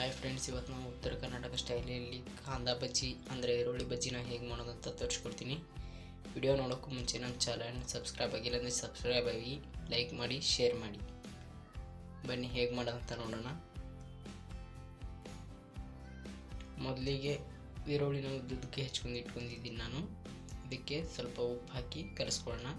Hi friends ಇವತ್ತು ನಾವು ಉತ್ತರ ಕರ್ನಾಟಕ ಸ್ಟೈಲಲ್ಲಿ ಕಾಂದಾ ಬಜ್ಜಿ ಅಂದರೆ ಈರುಳ್ಳಿ ಬಜ್ಜಿನ ಹೇಗೆ ಮಾಡೋದು ಅಂತ ತೋರಿಸ್ಕೊಡ್ತೀನಿ. ವಿಡಿಯೋ ನೋಡೋಕ್ಕೂ ಮುಂಚೆ ನಮ್ಮ ಚಾನಲ್ ಸಬ್ಸ್ಕ್ರೈಬ್ ಆಗಿಲ್ಲ ಅಂದರೆ ಸಬ್ಸ್ಕ್ರೈಬ್ ಆಗಿ ಲೈಕ್ ಮಾಡಿ ಶೇರ್ ಮಾಡಿ. ಬನ್ನಿ, ಹೇಗೆ ಮಾಡೋದಂತ ನೋಡೋಣ. ಮೊದಲಿಗೆ ಈರುಳ್ಳಿನ ಉದ್ದಕ್ಕೆ ಹೆಚ್ಕೊಂಡು ಇಟ್ಕೊಂಡಿದ್ದೀನಿ ನಾನು. ಇದಕ್ಕೆ ಸ್ವಲ್ಪ ಉಪ್ಪು ಹಾಕಿ ಕಲಿಸ್ಕೊಳ್ಳೋಣ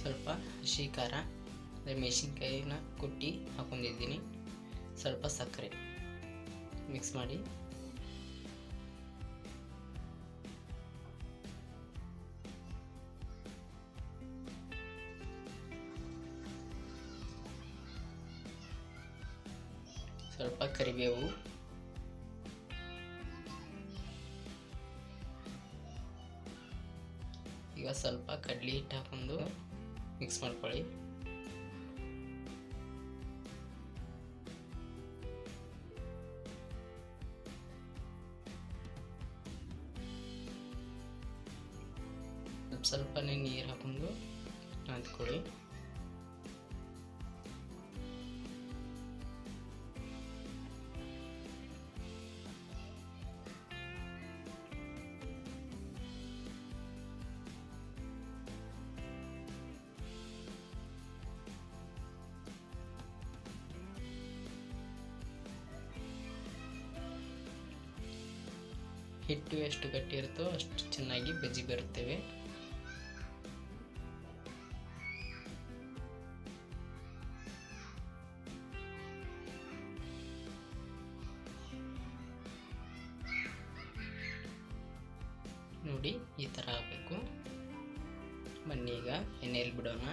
ಸ್ವಲ್ಪ ಹಸಿ ಖಾರ ಅಂದರೆ ಮೆಣಸಿನ್ಕಾಯಿನ ಕುಟ್ಟಿ ಹಾಕೊಂಡಿದ್ದೀನಿ. ಸ್ವಲ್ಪ ಸಕ್ಕರೆ ಮಿಕ್ಸ್ ಮಾಡಿ. ಸ್ವಲ್ಪ ಕರಿಬೇವು. ಈಗ ಸ್ವಲ್ಪ ಕಡ್ಲಿ ಹಿಟ್ಟು ಹಾಕೊಂಡು ಮಿಕ್ಸ್ ಮಾಡ್ಕೊಳ್ಳಿ ಸ್ವಲ್ಪ ನೀರು ಹಾಕೊಂಡು ನಾದ್ಕೊಳ್ಳಿ. ಹಿಟ್ಟು ಎಷ್ಟು ಗಟ್ಟಿ ಇರುತ್ತೋ ಅಷ್ಟು ಚೆನ್ನಾಗಿ ಬಜ್ಜಿ ಬರುತ್ತವೆ. ನೋಡಿ ಈ ಥರ ಆಗಬೇಕು. ಬನ್ನಿ ಈಗ ಎಣ್ಣೆಯಲ್ಲಿ ಬಿಡೋಣ.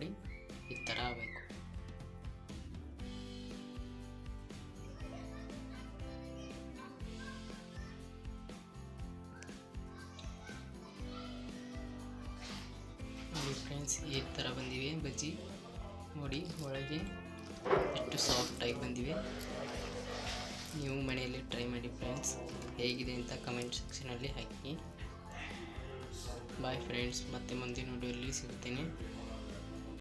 ನೋಡಿ ಈ ಥರ ಆಗಬೇಕು. ನೋಡಿ ಫ್ರೆಂಡ್ಸ್ ಈ ಥರ ಬಂದಿವೆ ಬಜ್ಜಿ. ನೋಡಿ ಒಳಗೆ ಎಷ್ಟು ಸಾಫ್ಟಾಗಿ ಬಂದಿವೆ. ನೀವು ಮನೆಯಲ್ಲಿ ಟ್ರೈ ಮಾಡಿ ಫ್ರೆಂಡ್ಸ್ ಹೇಗಿದೆ ಅಂತ ಕಮೆಂಟ್ ಸೆಕ್ಷನಲ್ಲಿ ಹಾಕಿ. ಬಾಯ್ ಫ್ರೆಂಡ್ಸ್ ಮತ್ತೆ ಮುಂದಿನ ವಿಡಿಯೋಲಿ ಸಿಗ್ತೀನಿ.